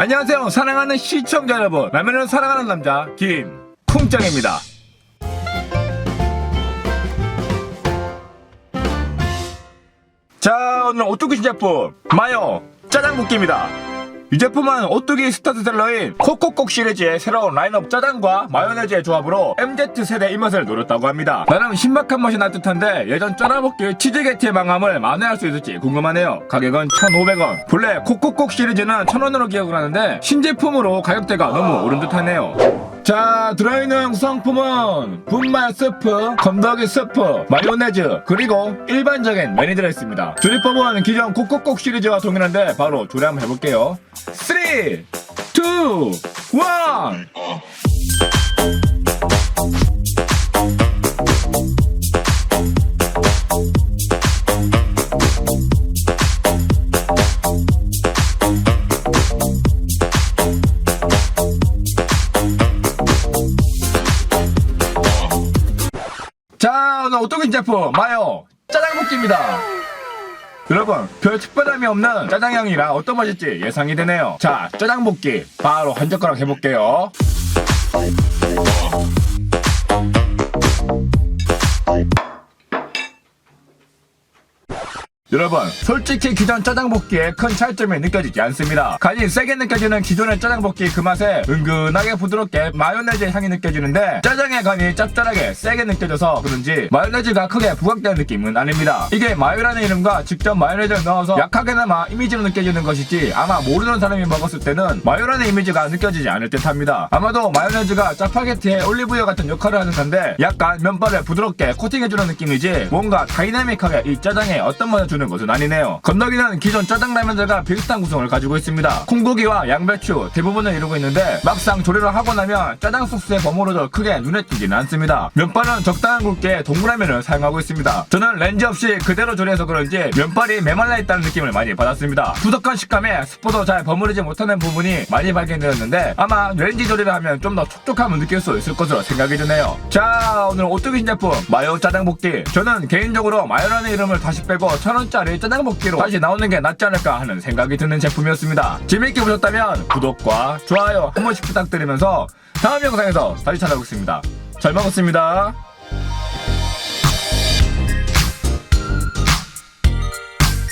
안녕하세요. 사랑하는 시청자 여러분. 라면을 사랑하는 남자 김쿵짱입니다. 자 오늘 오뚜기 신제품? 마요. 짜장볶기입니다 이 제품은 오뚜기 스타트 셀러인 코코콕 시리즈의 새로운 라인업 짜장과 마요네즈의 조합으로 MZ세대 입맛을 노렸다고 합니다. 나름 신박한 맛이 날 듯한데 예전 짜장볶기 치즈게티의 망함을 만회할 수 있을지 궁금하네요. 가격은 1,500원. 본래 코코콕 시리즈는 1,000원으로 기억을 하는데 신제품으로 가격대가 너무 오른 듯하네요 자 들어있는 구성품은 분말 스프, 건더기 스프, 마요네즈 그리고 일반적인 면이 들어있습니다. 조리법은 기존 코코콕 시리즈와 동일한데 바로 조리 한번 해볼게요. 3, 2, 1 자 오늘 어떤 제품 마요. 짜장볶기입니다. 여러분 별 특별함이 없는 짜장향이라 어떤 맛일지 예상이 되네요. 자 짜장볶기 바로 한 젓가락 해볼게요 여러분 솔직히 기존 짜장볶이의 큰 차이점이 느껴지지 않습니다. 간이 세게 느껴지는 기존의 짜장볶이 그 맛에 은근하게 부드럽게 마요네즈의 향이 느껴지는데 짜장의 간이 짭짤하게 세게 느껴져서 그런지 마요네즈가 크게 부각되는 느낌은 아닙니다. 이게 마요라는 이름과 직접 마요네즈를 넣어서 약하게나마 이미지로 느껴지는 것이지 아마 모르는 사람이 먹었을 때는 마요라는 이미지가 느껴지지 않을 듯 합니다. 아마도 마요네즈가 짜파게티에 올리브유 같은 역할을 하는 건데 약간 면발을 부드럽게 코팅해주는 느낌이지 뭔가 다이나믹하게 이 짜장에 어떤 맛을 주는 것은 아니네요. 건더기는 기존 짜장라면들과 비슷한 구성을 가지고 있습니다. 콩고기와 양배추 대부분을 이루고 있는데 막상 조리를 하고 나면 짜장 소스의 버무려져 크게 눈에 띄지는 않습니다. 면발은 적당한 굵기의 동그라면을 사용하고 있습니다. 저는 렌즈 없이 그대로 조리해서 그런지 면발이 메말라 있다는 느낌을 많이 받았습니다. 부덕한 식감에 스프도 잘 버무리지 못하는 부분이 많이 발견되었는데 아마 렌즈 조리를 하면 좀 더 촉촉함을 느낄 수 있을 것으로 생각이 드네요. 자 오늘 오뚜기 신제품 마요 짜장볶기 저는 개인적으로 마요라는 이름을 다시 빼고 천원 짜리 짜장볶기로 다시 나오는 게 낫지 않을까 하는 생각이 드는 제품이었습니다. 재밌게 보셨다면 구독과 좋아요 한 번씩 부탁드리면서 다음 영상에서 다시 찾아오겠습니다. 잘 먹었습니다.